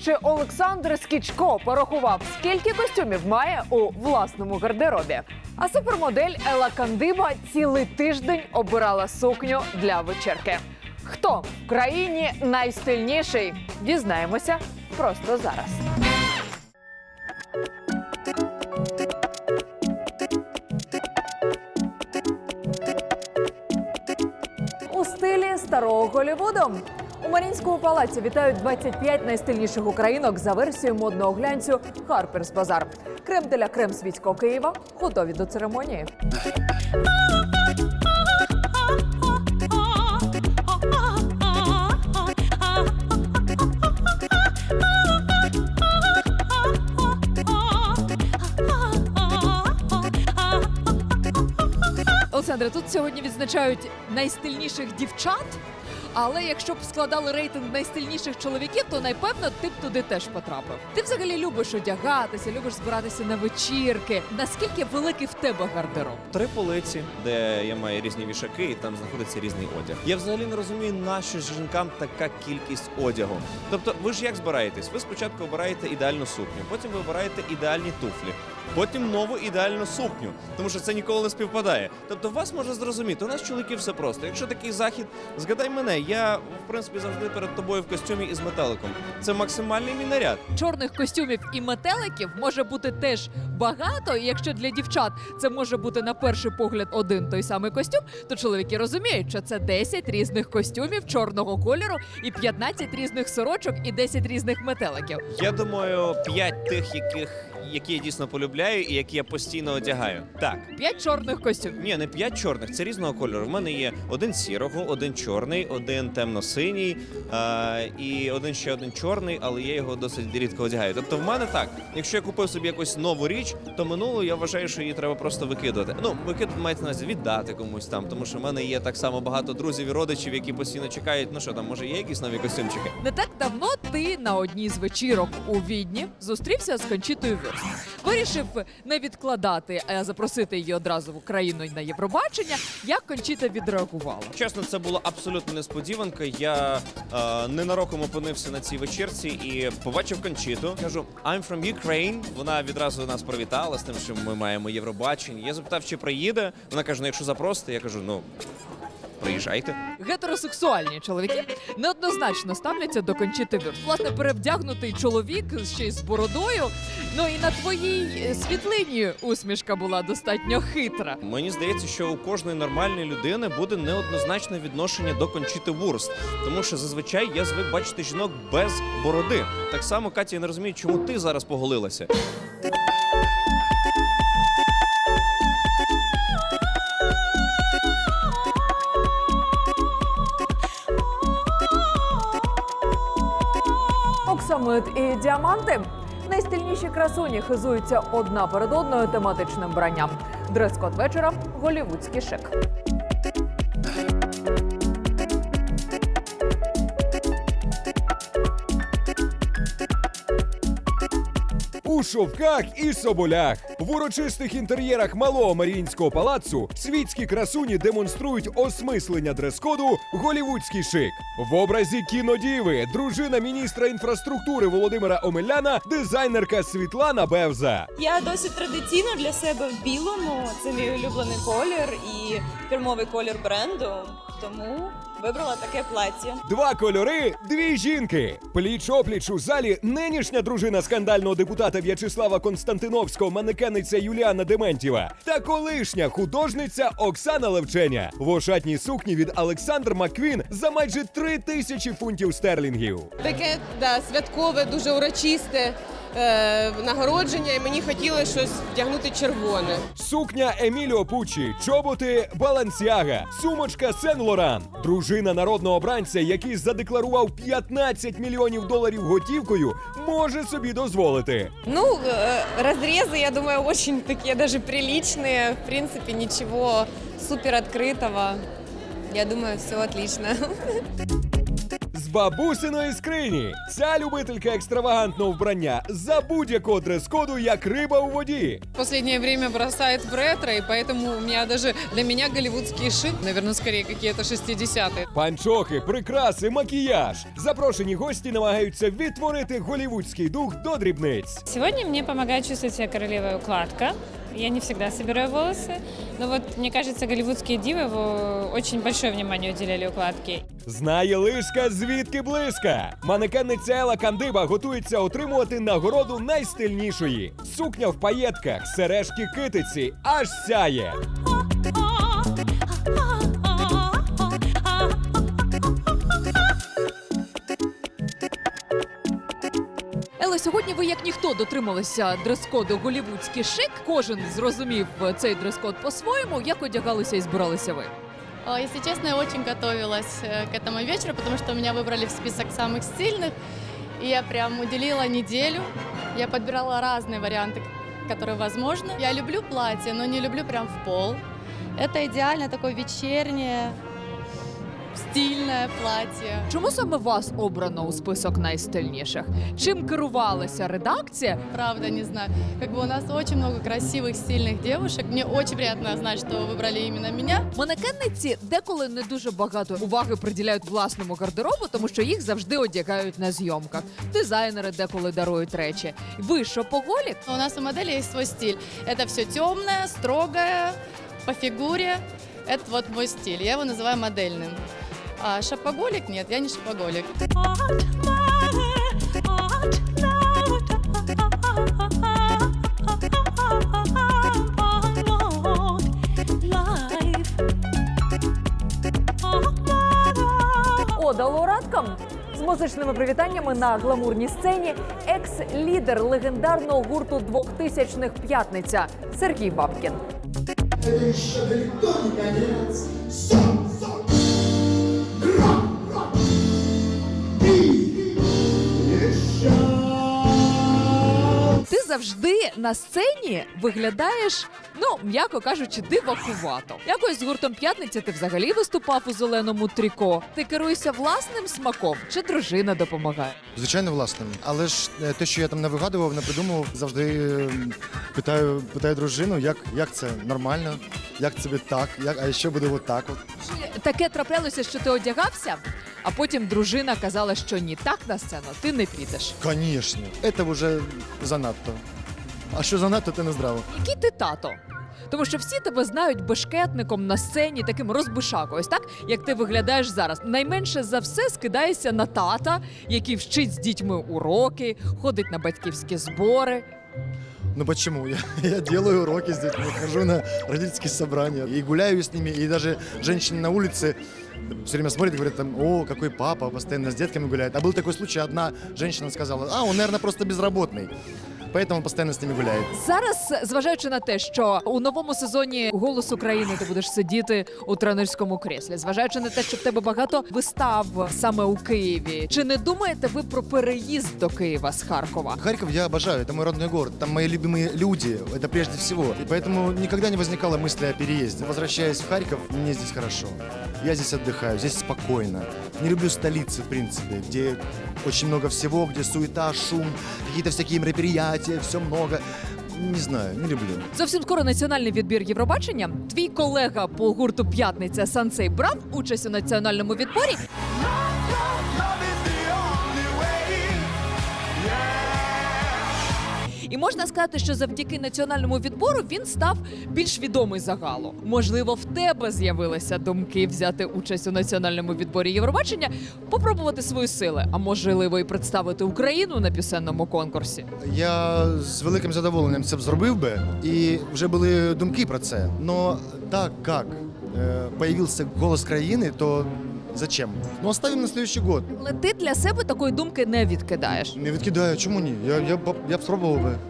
Телеведучий Олександр Скічко порахував, скільки костюмів має у власному гардеробі. А супермодель Ела Кандиба цілий тиждень обирала сукню для вечірки. Хто в країні найстильніший? Дізнаємося просто зараз. У стилі старого Голлівуду. Марінському палаці вітають 25 найстильніших українок за версією модного глянцю Harper's Bazaar. Крем для крем світського Києва готові до церемонії. Олександре, тут сьогодні відзначають найстильніших дівчат. Але якщо б складали рейтинг найстильніших чоловіків, то напевно ти б туди теж потрапив. Ти взагалі любиш одягатися, любиш збиратися на вечірки. Наскільки великий в тебе гардероб? Три полиці, де я маю різні вішаки, і там знаходиться різний одяг. Я взагалі не розумію, нащо ж жінкам така кількість одягу. Тобто, ви ж як збираєтесь? Ви спочатку обираєте ідеальну сукню, потім ви обираєте ідеальні туфлі, потім нову ідеальну сукню, тому що це ніколи не співпадає. Тобто, вас можна зрозуміти. У нас чоловіків все просто. Якщо такий захід, згадай мене, я в принципі завжди перед тобою в костюмі із метеликом. Це максимальний мій наряд. Чорних костюмів і метеликів може бути теж багато. І якщо для дівчат це може бути на перший погляд один той самий костюм, то чоловіки розуміють, що це 10 різних костюмів чорного кольору і 15 різних сорочок і 10 різних метеликів. Я думаю, п'ять тих, яких які я дійсно полюбляю і які я постійно одягаю. Так. П'ять чорних костюмів. Ні, не п'ять чорних, це різного кольору. В мене є один сірого, один чорний, один темно-синій а, і один ще один чорний, але я його досить рідко одягаю. Тобто, в мене так. Якщо я купив собі якусь нову річ, то минулу я вважаю, що її треба просто викидувати. Ну, викидати мається на увазі віддати комусь там, тому що в мене є так само багато друзів і родичів, які постійно чекають. Ну що там, може, є якісь нові костюмчики? Не так давно ти на одній з вечірок у Відні зустрівся з Кончітою Вюрст. Вирішив не відкладати, а запросити її одразу в Україну на Євробачення. Як Кончіта відреагувала? Чесно, це була абсолютно несподіванка. Я е, ненароком опинився на цій вечірці і побачив кончіту. Кажу, I'm from Ukraine. Вона відразу нас привітала з тим, що ми маємо Євробачення. Я запитав, чи приїде. Вона каже: ну якщо запросите, я кажу, ну приїжджайте. Гетеросексуальні чоловіки неоднозначно ставляться до Кончіти Вюрст. Власне, перевдягнутий чоловік ще й з бородою. Ну і на твоїй е, світлині усмішка була достатньо хитра. Мені здається, що у кожної нормальної людини буде неоднозначне відношення до кончіти Вурст, тому що зазвичай я звик бачити жінок без бороди. Так само, Катя, я не розумію, чому ти зараз поголилася. Оксамит і діаманти. Найстильніші красуні хизуються одна перед одною тематичним бранням. Дрес-код вечора голівудський шик. У шовках і соболях в урочистих інтер'єрах малого Маріїнського палацу світські красуні демонструють осмислення дрес-коду голівудський шик. В образі кінодіви дружина міністра інфраструктури Володимира Омеляна, дизайнерка Світлана Бевза. Я досить традиційно для себе в білому. Це мій улюблений колір і фірмовий колір бренду. Тому вибрала таке плаття. Два кольори, дві жінки. Пліч опліч у залі нинішня дружина скандального депутата В'ячеслава Константиновського, манекениця Юліана Дементєва та колишня художниця Оксана Левченя в ошатній сукні від Олександр Маквін за майже три тисячі фунтів стерлінгів. Таке да, святкове, дуже урочисте е, нагородження, і мені хотілося щось вдягнути червоне. Сукня Еміліо Пучі, чоботи Балансіага, сумочка Сен Лоран. Дружина народного обранця, який задекларував 15 мільйонів доларів готівкою, може собі дозволити. Ну, э, разрезы, я думаю, очень такие даже приличные. В принципе, ничего супер открытого. Я думаю, все отлично. бабусиної скрині. Ця любителька екстравагантного вбрання за будь-якого дрес-коду як риба у воді. В последнее время бросает в ретро, и поэтому у меня даже для меня голливудский шик, наверное, скорее какие-то 60-е. Панчохи, прикраси, макіяж. Запрошені гості намагаються відтворити голівудський дух до дрібниць. Сегодня мне помогает чувствовать себя королевой укладка. Я не всегда собираю волосы, но вот мне кажется, голливудские дивы очень большое внимание уделяли укладке. Знає лишка, звідки близька. Манекенниця Ела Кандиба готується отримувати нагороду найстильнішої. Сукня в паєтках, сережки китиці, аж сяє. Еле, сьогодні ви як ніхто дотрималися дрес-коду голівудський шик. Кожен зрозумів е, цей дрес-код по-своєму. Як одягалися і збиралися ви? А, Если честно, я очень готовилась э, к этому вечеру, потому что меня выбрали в список самых стильных. И я прям уделила неделю. Я подбирала разные варианты, которые возможны. Я люблю платье, но не люблю прям в пол. Это идеально такое вечернее, стильное платье. Чому саме вас обрано у список найстильніших? Чим керувалася редакція? Правда, не знаю. Как бы у нас очень много красивых, стильных девушек. Мне очень приятно знать, что вы выбрали именно меня. Манекенниці деколи не дуже багато уваги приділяють власному гардеробу, тому що їх завжди одягають на зйомках. Дизайнери деколи дарують речі. Ви шопоголік? У нас у модели есть свой стиль. Это все темное, строгое, по фигуре. Это вот мой стиль. Я его называю модельным. А шопоголик нет, я не шопоголик. Ода лауреаткам з музичними привітаннями на гламурній сцені екс-лідер легендарного гурту 2000-х «П'ятниця» Сергій Бабкін. Это еще далеко не конец. Стоп. Завжди на сцені виглядаєш, ну м'яко кажучи, дивакувато. Якось з гуртом п'ятниця ти взагалі виступав у зеленому тріко. Ти керуєшся власним смаком чи дружина допомагає? Звичайно, власним. Але ж е, те, що я там не вигадував, не придумував, завжди е, питаю, питаю дружину, як, як це нормально, як це так, як, а що буде отак. От. Чи таке траплялося, що ти одягався, а потім дружина казала, що ні, так на сцену ти не підеш. Звісно, це вже занадто. А що занадто, це не здраво. Який ти тато? Тому що всі тебе знають бешкетником на сцені, таким розбишакою, ось так як ти виглядаєш зараз. Найменше за все скидаєшся на тата, який вчить з дітьми уроки, ходить на батьківські збори. Ну почему? Я, я делаю уроки с детьми, хожу на родительские собрания и гуляю с ними, и даже женщины на улице все время смотрят и говорят, там, о, какой папа, постоянно с детками гуляет. А был такой случай, одна женщина сказала, а, он, наверное, просто безработный, поэтому постоянно с ними гуляет. Зараз, зважаючи на те, що у новому сезоні голос України ти будеш сидіти у тренерському креслі, зважаючи на те, що в тебе багато вистав саме у Києві, чи не думаєте ви про переїзд до Києва з Харкова? Харьков я обожаю, это мой родной город, там мои любимые люди, это прежде всего. И поэтому никогда не возникало мысли о переезде. Возвращаясь в Харьков, мне здесь хорошо. Я здесь отдыхаю, здесь спокойно. Не люблю столицы, в принципе, где очень много всего, где суета, шум, какие-то всякие мероприятия, все много. Не знаю, не люблю. Зовсім скоро національний відбір Євробачення. Твій колега по гурту П'ятниця Сансей брав участь у національному відборі. Можна сказати, що завдяки національному відбору він став більш відомий загалу. Можливо, в тебе з'явилися думки взяти участь у національному відборі Євробачення, попробувати свої сили, а можливо, і представити Україну на пісенному конкурсі. Я з великим задоволенням це б зробив би, і вже були думки про це. Но так как э, появился голос країни, то зачем? Ну оставим на следующий год. Але ти для себе такої думки не відкидаєш. Не відкидаю, чому ні? Я, я, я б спробував би.